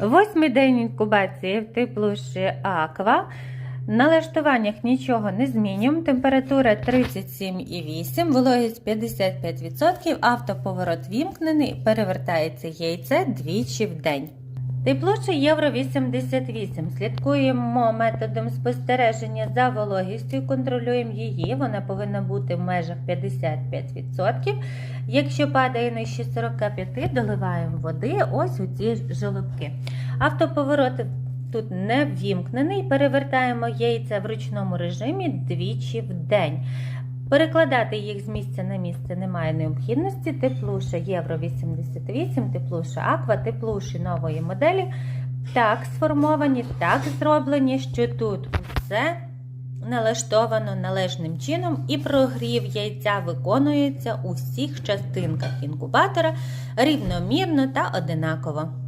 Восьмий день інкубації в теплуші Аква. На лаштуваннях нічого не змінюємо. Температура 37,8, вологість 55%, автоповорот вімкнений, перевертається яйце двічі в день. Теплуша Євро 88. Слідкуємо методом спостереження за вологістю, контролюємо її. Вона повинна бути в межах 55%. Якщо падає нижче 45, доливаємо води ось у ці жолобки. Автоповорот тут не ввімкнений. Перевертаємо яйця в ручному режимі двічі в день. Перекладати їх з місця на місце немає необхідності. Теплуша Євро 88, теплуша Аква, теплуші нової моделі так сформовані, так зроблені, що тут усе налаштовано належним чином і прогрів яйця виконується у всіх частинках інкубатора рівномірно та одинаково.